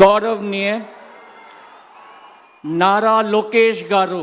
గౌరవనీయ నారా లోకేష్ గారు.